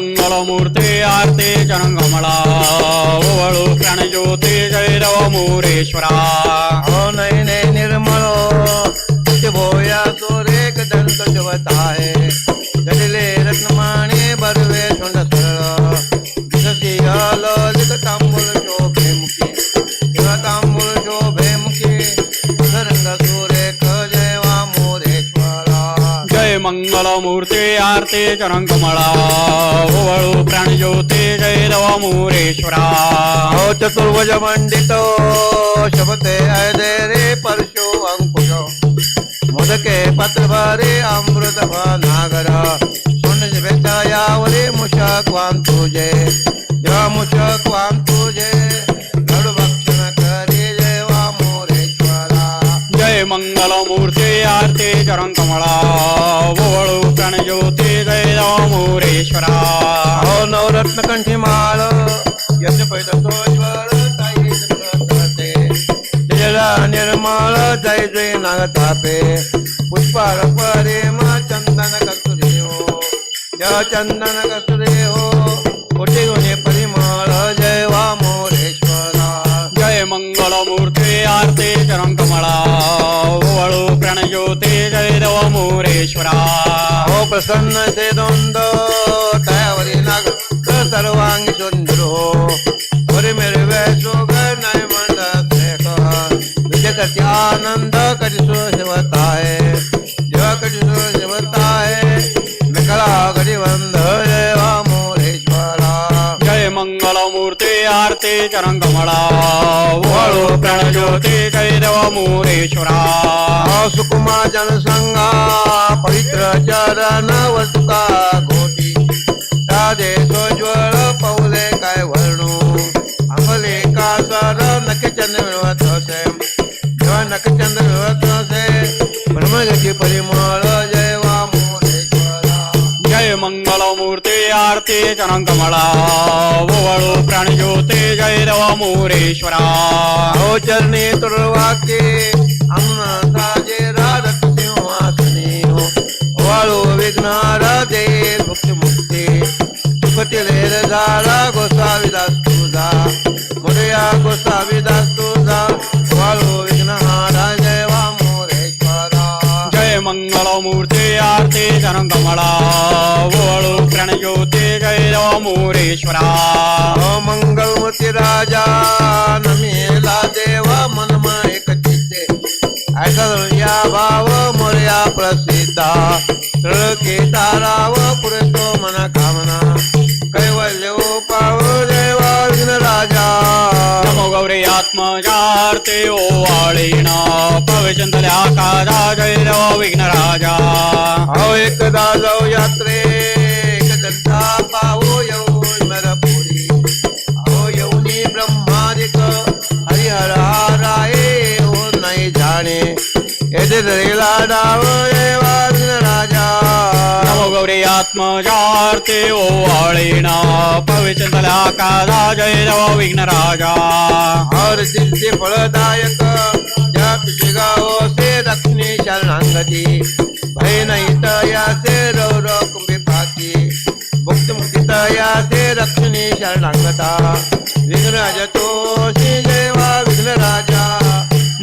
मुख जय मंगल मूर्ती आरती चरण ओवळू प्राणज्योती जय देवा मोरेश्वरा हो नयने निर्मळो भोया रेख दंत जवत आहे जडले रत्नमाणी जय मंगल मूर्ती आरती चरण कमळा प्राणज्योती जय देवा मोरेश्वरा. चतुर्भुज मंडितो शपते अयदे रे परशु अंकुश. मोदके पत्रभरे अमृत नागर सोन यावरे मुशक वाम तुझे. जेव्हा मंगल मूर्ती आरती चरण कमळा ओवळू प्राणज्योती जय देवा मोरेश्वरा। हो नवरत्न कंठी माळ यश निर्मळ जय जय नागतापे पुष्पाळ चंदन कस्तुरे हो जय चंदन कस्तुरे हो कोटी गुणे परिमळ जय वा मोरेश्वरा। जय मंगल मूर्ती आरती चरण कमळा मोरेश्वरा हो प्रसन्न ते दोंद तयावरी नाग सर्वांगी सुंदर हो वरी मेरे वैसोग नाही म्हणत विजय करते आनंद कधी सो सेवताय जेव्हा आरती चरंगमळा कमळा ओवळू प्राणज्योती जय मोरेश्वरा सुकुमा जनसंगा पवित्र चरण वस्तुका घोटी साधे सोज्वळ मोरेश्वरा हो चरणे तुळवाके अंगण साजे राधक सिंहासनी हो। वाळू विघ्नार दे भुक्ती मुक्ती सुखटिले झाला गोसाविदास आरती चरण वळू ओवळू प्राणज्योती मोरेश्वरा. मंगलमती राजा नमेला देवा मनमा एक चित्ते ऐसा भाव मोर्या प्रसिद्धा. के ताराव पुरतो मना कामना. कैवल्यो पाव देवा आत्मजार्ते ओ आळीणा. पवचंदल्या पविचंदल्या कादा जय विघ्न राजा हो एकदा जाऊ यात्रे एक दंता पाहू येऊ मरपुरी हो येऊनी ब्रह्मादिक हरिहर राये हो नाही जाणे. येथे दरेला डाव गौरी आत्मजार्ते ओ ओवाळीना पविचंदल्या कादा जय देवा विघ्नराजा और दिलते फळदायक ज्या तुझे हो से दक्षिणे शरणांगती. भय नाही तया से रौर कुंभे पाती भुक्त मुक्ती तया दक्षिणी शरणांगता. विघ्नराज तो श्री जय वा विघ्न राजा.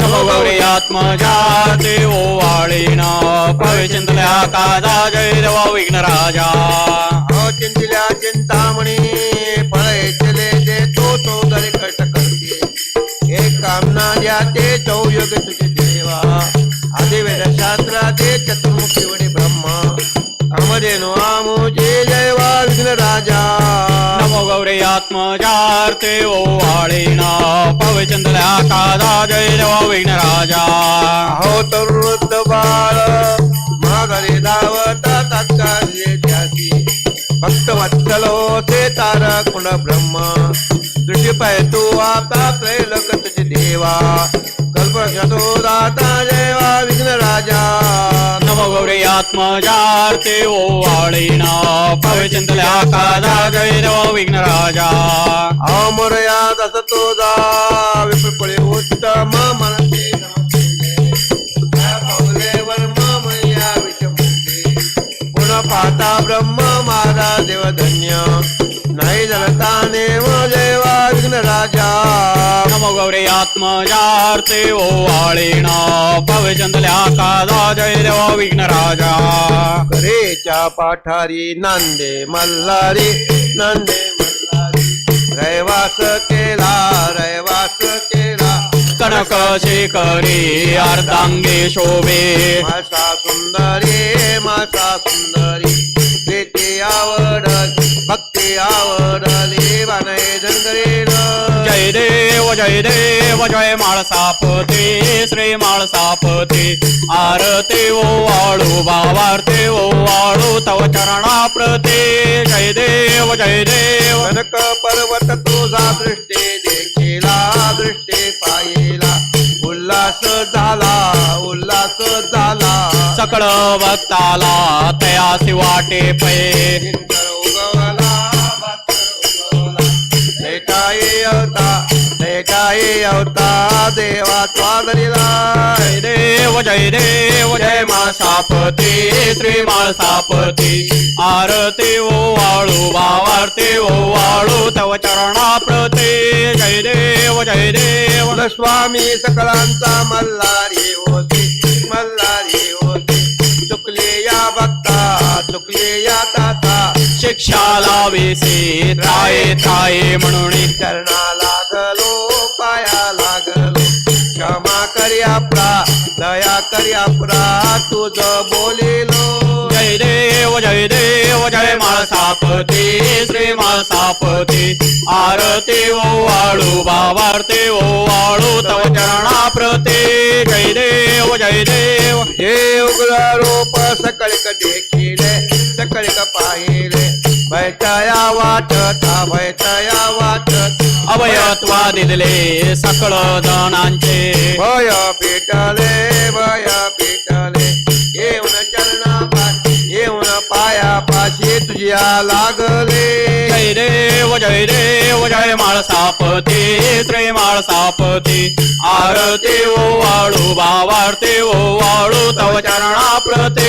नमो गौरी आत्मजाते ओवाळीना पविचंदल्या कादा जय देवा विघ्नराजा. हो चिंतिल्या चिंतामणी फळे गौरी ओ ओवाळीना पविचंदल्या कादा जय देवा विघ्नराजा हो तरुण बाळ माघारी धावत तात्काळ त्यासी भक्त वत्सलो से तारक कुण ब्रह्म. दृष्टी पाय तू आता त्रैलोक तुझे देवा. कल्पक्षतो दाता देवा विघ्न राजा नम गौरी आत्मजार्थे ओवाळीना पविचिंतल्या कादा जय देव विघ्नराजा अमरया दसतो जा विपुळे उत्तम मनसे पाता ब्रह्म मारा देव धन्य नाही जलताने देवा राजा। नम गौरी आत्मजार्थे ओवाळीना पविचिंतल्या कादा। जय देव विघ्नराजा करेच्या पाठारी नांदे मल्हारी नांदे मल्हारी। रैवास केला रैवास केला। कनक शेखरी अर्धांगे शोभे। मासा सुंदरी मासा सुंदरी। प्रीती आवडत भक्ती आवडली बानय जंगरेन जय देव जय देव जय माळसापते श्री माळसापते. आरते ओ वाळू भावार्थे ओ वाळू तव चरणा प्रते जय देव जय देव. कनक पर्वत तुझा दृष्टी देखिला दृष्टी पाहिला. उल्हास झाला उल्हास झाला. सकळ भक्ताला तयासी वाटे पै. उगवला लेटाई अवता देवा स्वादरीला जय देव जय देव जय माळसापते श्री माळसापते आरती ओ वाळू भावार्थे ओ वाळू तव चरणा प्रती जय देव जय देव. स्वामी सकळांचा मल्हारी होती मल्हारी होती. चुकले या भक्ता चुकले या शिक्षा लावेसे त्राये त्राये म्हणून चरणा लागलो पाया लागलो. क्षमा कर्या प्रा दया कर्या प्रा तुझ बोलिलो. जय देव जय देव जय माळसापते श्री माळसापते. आरती ओ वाळू भावार्थे ओ वाळू तव चरणा प्रते. जय देव जय देव. हे उग्र रूप सकळिक देखिले सकळिक पाहिले बैठया वाटता बैठया वाटत. अभयत्वा दिले सकळ जणांचे. भय पेटले भय पेटले. येऊन चरणा येऊन पाया पाशी तुझ्या लागले. जय देव जय देव जय माळसापते श्री माळसापते आरते ओ वाळू भावार्थे ओ वाळू तव चरणा प्रते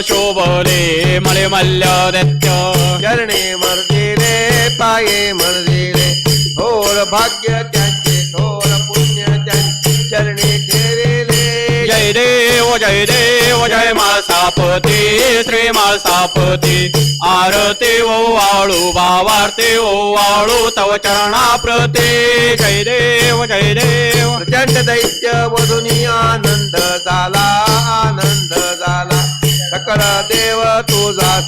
शोभले मळे मल्ल दैत्य चरणे मर्दिले पाये मर्दिले थोर भाग्य त्यांचे थोर पुण्य त्यांचे चरणे ठेविले जय देव जय देव जय माळसापते श्री माळसापते आरते ओ वाळू भावार्थे ओ वाळू तव चरणा प्रते जय देव जय देव प्रचंड दैत्य वधुनी आनंद झाला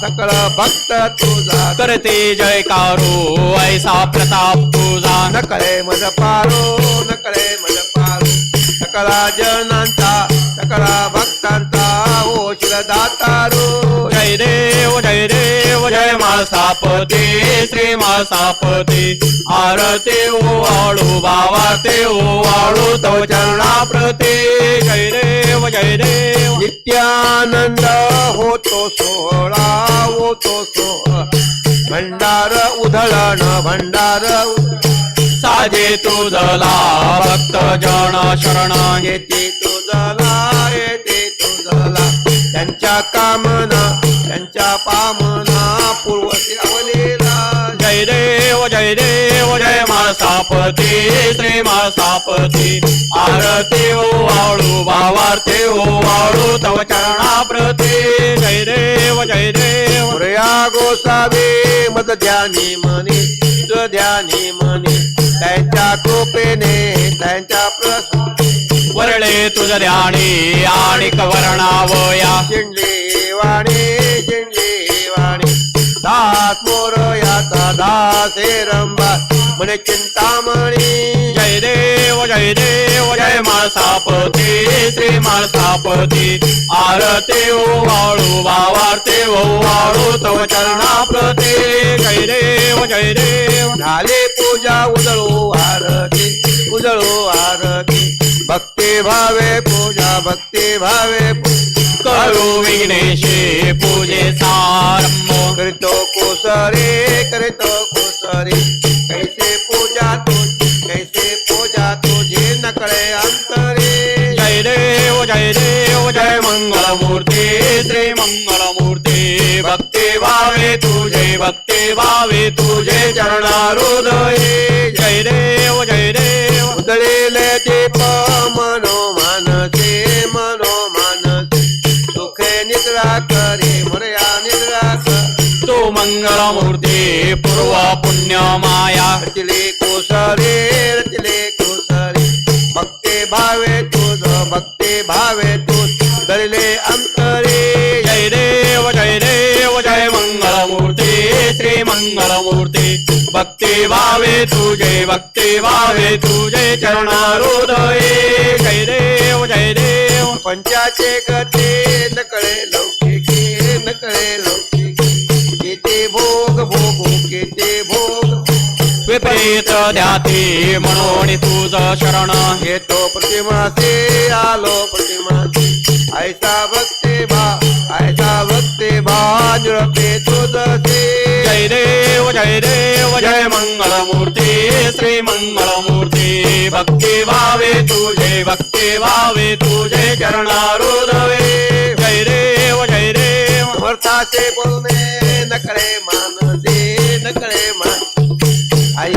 सकळ भक्त तुझा. करते जयकारो ऐसा प्रताप तुझा. नकळे मज पारो नकळे मज पारो. सकळा जनांचा सकळा भक्तांचा ओशील दातारो जय देव जय देव जय माळसापते श्री माळसापते आरते ओ वाळू भावार्थे ओ वाळू तव चरणा प्रते जय देव जय देव. नित्यानंद होतो सोहळा होतो सोहळा. भंडार उधळण भंडार. साजे तुझला भक्त जन शरण. येते तुझला येते तुझला त्यांच्या कामना त्यांच्या पामना. पूर्व श्रावलेला जय देव जय देव जय माळसापते श्री माळसापते आरते ओ वाळू भावार्थे ओ वाळू तव चरणा प्रते जय देव जय देव पुरया गोसावे मद ध्यानी मनी ध्यानी मनी. त्यांच्या कृपेने त्यांच्या प्रस वरळे तुझ ध्यानी आणि कवर्णावया शिंडे वाणी शिंडे वाणी. आता दासे रंबा म्हणे चिंतामणी. जय देव जय देव जय माळसापती श्री माळसापती. आरते ओ वाळू वावारते ओ वाळू तव चरणाप्रती. जय देव जय देव. झाले पूजा उजळू आरती उजळू आरती. भक्ती भावे पूजा भक्ती भावे करू विघ्नेशे पूजे सारंभ करीतो कोसरे करीतो कोसरे। कैसे पूजा तू कैसे पूजा तुझे नकळे अंतरे। जय देव जय देव जय मंगलमूर्ती श्री मंगलमूर्ती। भक्ती भावे तुझे भक्ती भावे तुझे चरणारुदये। जय देव जय देव। उदळेले मंगलमूर्ती पूर्व पुण्य माया। रचले कोसरे रचले कोसरे भक्ते भावे तुझ भक्ते भावे तुझ। दळले अंतरे। जय देव जय देव जय मंगलमूर्ती श्री मंगलमूर्ती भक्ती भावे तुझे भक्ती भावे तुझे चरणारुदये। जय देव जय देव। पंचाचे गते नकळे लौकिके नकळे लौकिके। विपरीत ध्याती म्हणून तुझ शरण येतो प्रतिमासे आलो प्रतिमासे. ऐसा भक्ते भा ऐसा भक्ते भा निरते तुझसे जय देव जय देव जय मंगलमूर्ती श्री मंगलमूर्ती. भक्ती भावे तुझे भक्ती भावे तुझे चरणारुदवे जय देव जय देव. समर्थाचे बोलणे नकळे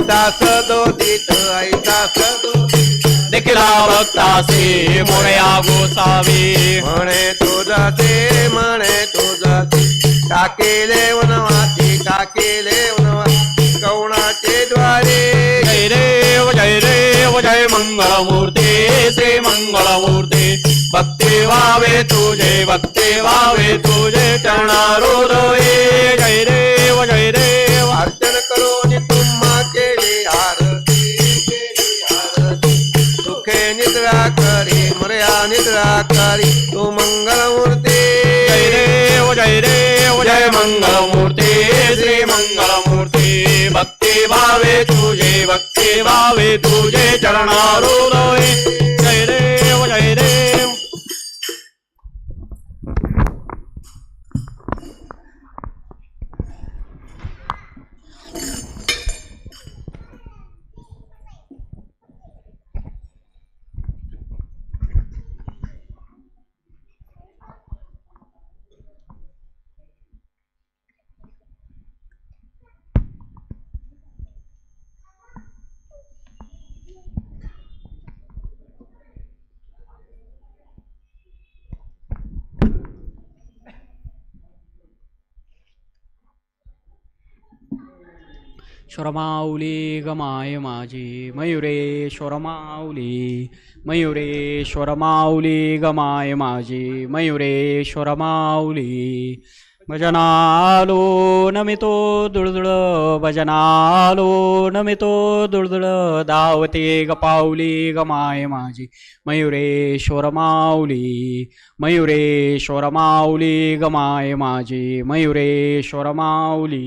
ऐसा सदोदित ऐसा सदोदित देखील भक्तासी मोरया गोसावी. म्हणे तुझते म्हणे तुझते टाकेले वनवासी टाकेले वनवासी. कवणाचे द्वारे? जय देव जय देव जय मंगलमूर्ती श्री मंगलमूर्ती. भक्ती भावे तुझे भक्ती भावे तुझे चरणारुदये. जय देव जय देव. अर्चन करून तुम्हा केली मर्या निद्रा करी तू मंगलमूर्ती. जय देव जय देव जय मंगलमूर्ती. श्री मंगलमूर्ती. भक्ती भावे तुझे भक्ती भावे तुझे चरणारुदये जय देव जय देव शोरमाऊली गमाय माझी मयुरेश्वर शोरमाऊली मयुरेश्वर शोरमाऊली गमाय माझी मयुरे शोरमाऊली भजनालो नमितो दुळदुळ भजनालो नमितो दुळदुळ धावते गपावली गमाय माझी मयुरेश्वर माऊली मयुरेश्वर माऊली गमाय माझी मयुरेश्वर माऊली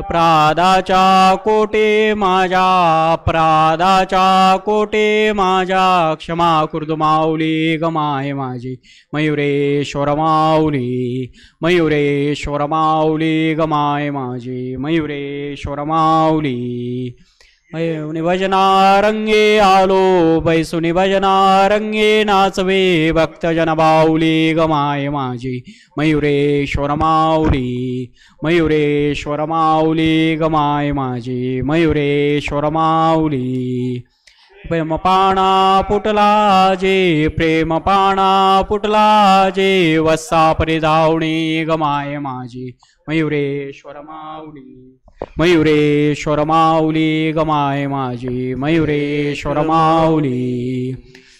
प्रादाच्या कोटे माझ्या प्रादाच्या कोटे माझ्या क्षमा कुर्द माऊली गमाय माझी मयुरेश्वर माऊली मयुरेश्वर माऊली गमाय माझी मयुरेश्वर माऊली. मयुनी भजना आलो बैसुनी भजना रंगे नाचवे भक्तजन बाऊली गमाय माझी मयुरेश्वर माऊली मयुरेश्वर माऊली गमाय माझी मयुरेश्वर माऊली। प्रेम पाणा पुटला जे प्रेमपाणा पुटला जे वस्सा परिधावणी गमाय माझी. मयुरेश्वर माऊली मयुरेश्वर माऊली गमाय माझी. मयुरेश्वर माऊली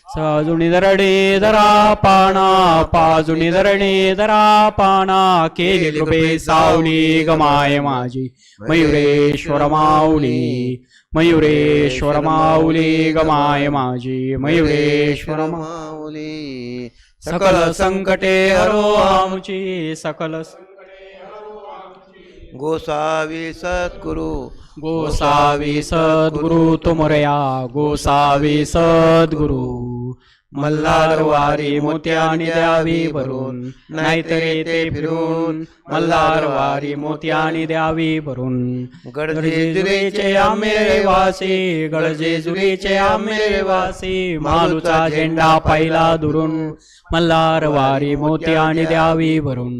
साजुनी धरणे धरा पाणा पाजुनी धरणे धरा पाणा केली कृपे सावली गमाय माझी. मयुरेश्वर माऊली मयुरेश्वर माऊली गमाय माझी मयुरेश्वर माऊली। सकल संकटे हरो आमची सकल गोसावी सद्गुरु। गोसावी सद्गुरु तुमरया गोसावी सद्गुरु। मल्हारवारी मोत्यानी द्यावी भरून नाहीतरी ते फिरून मल्हारवारी मोत्यानी द्यावी भरून. गडजेजुरीचे आंबे वासी गडजेजुरीचे आंबे वासी मालूचा झेंडा पाहिला दुरून. मल्हारवारी मोत्यानी द्यावी भरून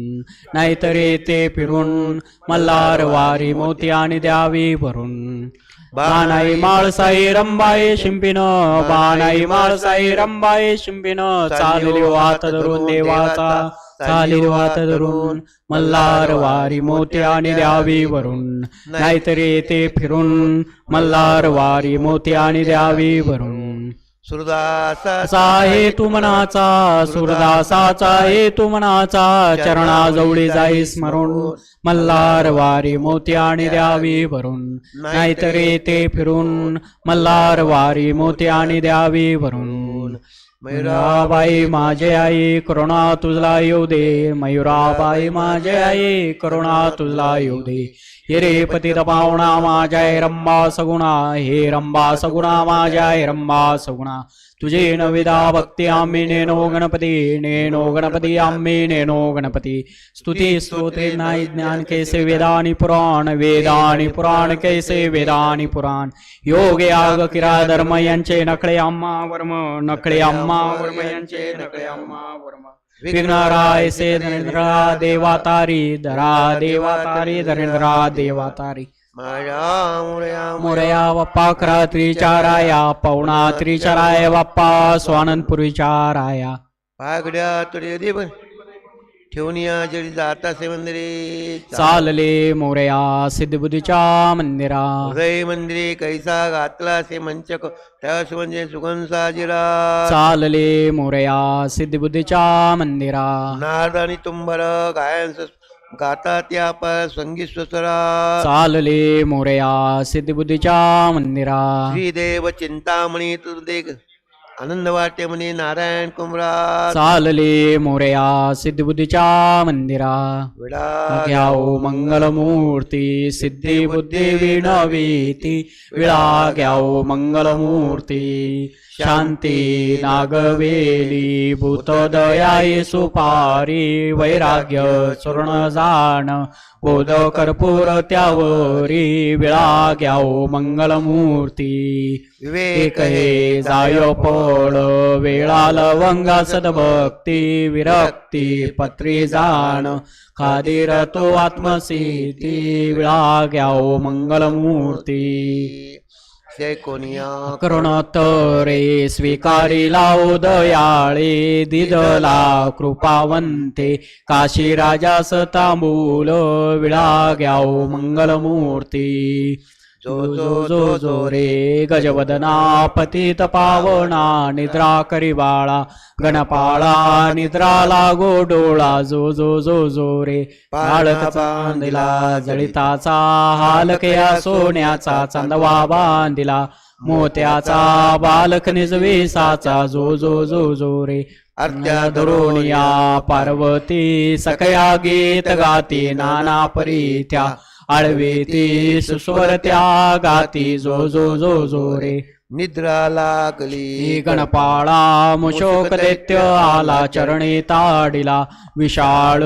नाहीतरी ते फिरून मल्हारवारी मोत्यानी द्यावी भरून. बाणाई माळसाई रंबाई शिंपिन बाणाई माळसाई रंबाई शिंपिन चालली वात धरून देवाचा चालील वात धरून मल्हार वारी मोत्याने द्यावी वरून. नाहीतरी ते फिरून मल्हार वारी मोत्याने द्यावी वरून. सुरदासा हे तू मनाचा सुरदासाचा हे तू मनाचा चरणाजवळी जाई स्मरून मल्हार वारी मोती आणि द्यावी भरून नाहीतरी ते फिरून मल्हार वारी मोती आणि द्यावी भरून. मयुराबाई माझे आई करुणा तुझला येऊ दे. मयुराबाई माझे आई करुणा तुझला येऊ दे. हे रे पतित पावणा माझ्या रंबा सगुणा. हे रंबा सगुणा माझ्या रंबा सगुणा. तुझे नविदा भक्ती आम्ही नेनो गणपती नेनो गणपती आम्ही नेनो गणपती। स्तुती स्तोत्रे नाही ज्ञान कैसे वेदानी पुराण वेदानी पुराण कैसे वेदानी पुराण। योग याग किरा धर्म यांचे नकळे आम्हा वर्म नकळे आम्हा वर्म यांचे नकळे आम्हा वर्म। विघ्नराय से धरेंद्रा देवातारी धरा देवातारी धरेंद्रा देवातारी। माझ्या मुळ्या मोरया बाप्पा करा त्रिचाराया पवना त्रिचाराय बाप्पा स्वानंदपुरीच्या राया पागड्या तुझे दे ठेवून या जरी जाता से मंदिरे चालले मोरया सिद्धबुद्धीच्या मंदिरा हृदय मंदिरे कैसा घातला से मंचक त्यास म्हणजे सुगंध साजिरा चालले मोरया सिद्धबुद्धीच्या मंदिरा नाद आणि तुंबर गायन स- गाता त्या पर संगीत स्वसरा चालले मोरया सिद्धबुद्धीच्या मंदिरा श्रीदेव चिंतामणी तुर्दे आनंद वाटे म्हणे नारायण कुमरा चालले मोरया सिद्धबुद्धीच्या मंदिरा. विडा घ्याओ मंगलमूर्ती सिद्धी बुद्धी विणवीती. विळा घ्याओ मंगलमूर्ती. शांती नागवेली भूतदयाई सुपारी वैराग्य चूर्ण जाण. बोध कर्पूर त्यावरी विळा घ्याओ मंगलमूर्ती. विवेक हे जायो पळ वेळा लवंगा सदभक्ती विरक्ती पत्री जाण. खादीर तो आत्मसिद्धी विळा घ्याओ मंगलमूर्ती. से कोनिया. करुणत रे स्वीकारी लावो दयाळे दिदला कृपावंते. काशी राजास तांबूल विळा घ्याओ मंगलमूर्ती. जो जो जो जो रे गजवदना पतित पावना निद्रा करी बाळा गणपाळा निद्रा लागो डोळा जो जो जो जो रे बाळक बांधिला जळिताचा हालकया सोन्याचा चांदवा बांधिला मोत्याचा बालक निजवेसाचा जो जो जो जो रे अर्ध्या धरोणिया पार्वती सकया गीत गाती नाना परीत्या आळवे ती सुस्वर त्या गाती जो जो जो जो रे. निद्रा लागली. गणपाळा मुशोक दैत्य आला चरणी ताडिला विशाळ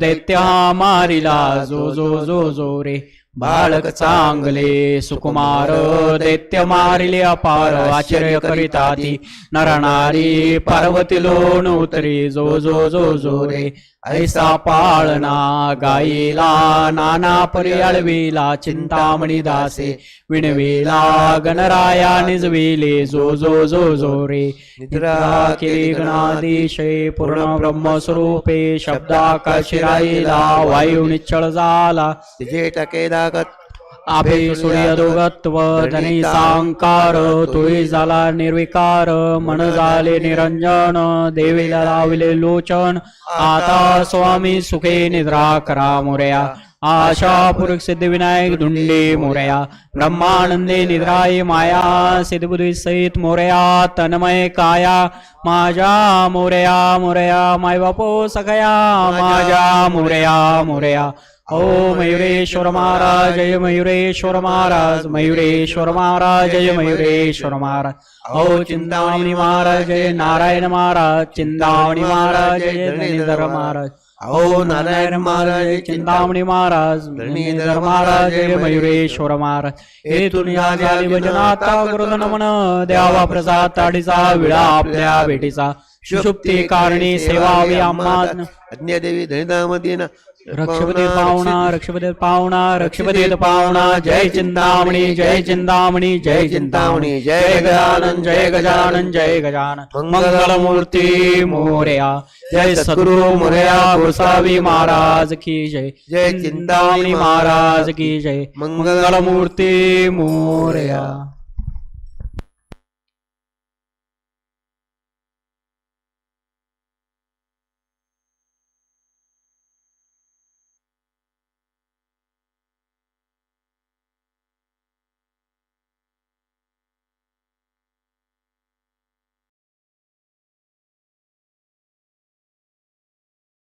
दैत्य मारिला जो जो जो जो रे. बाळक चांगले सुकुमार दैत्य मारिले अपार आश्चर्य करिता ती नरनारी पार्वती लोण उतरी जो जो जो जो रे. ऐसा पाळना गाईला नाना परी अळविला चिंतामणी दासे. विणविला गणराया निजविले जो जो जो जो रे. निद्रा केली पूर्ण ब्रह्मस्वरूपे शब्दाकाशी राहिला वायू निश्चळ झाला. तिचे टके धनी सांकार तुळी झाला निर्विकार मन झाले निरंजन देवीला लावले लोचन। आता स्वामी सुखे निद्रा करा मोरया। आशा पुरुष सिद्धिविनायक धुंडे मोरया। ब्रह्मानंदे निद्राय माया सिद्धबुद्धी सहित मोरया। तन्मय काया माझ्या मोरया मोरया। माय बापो सखया माझ्या मोरया मोरया। ओ मयुरेश्वर महाराज जय मयुरेश्वर महाराज मयुरेश्वर महाराज जय मयुरेश्वर महाराज। ओ चिंतामणी महाराज जय नारायण महाराज चिंतामणी महाराज जय धरणीधर महाराज। ओ नारायण महाराज चिंतामणी महाराज धरणीधर महाराज जय मयुरेश्वर महाराज। हे दुनिया झाली भजनाता गुरुद नमन द्यावा प्रसाद ताडीचा विळा आपल्या भेटीचा। सुषुप्ती कारणी सेवावी आम्हा अज्ञादेवी धनिदामतीन रक्षपती पाहुणा रक्षपती पाहुणा रक्षपती पाहुणा जय चिंतामणी जय चिंतामणी जय चिंतामणी जय गजानन जय गजानन जय गजानन। मंगलमूर्ती मोरया। जय सद्गुरु मोरया गोसावी महाराज की जय। जय चिंतामणी महाराज की जय। मंगलमूर्ती मोरया।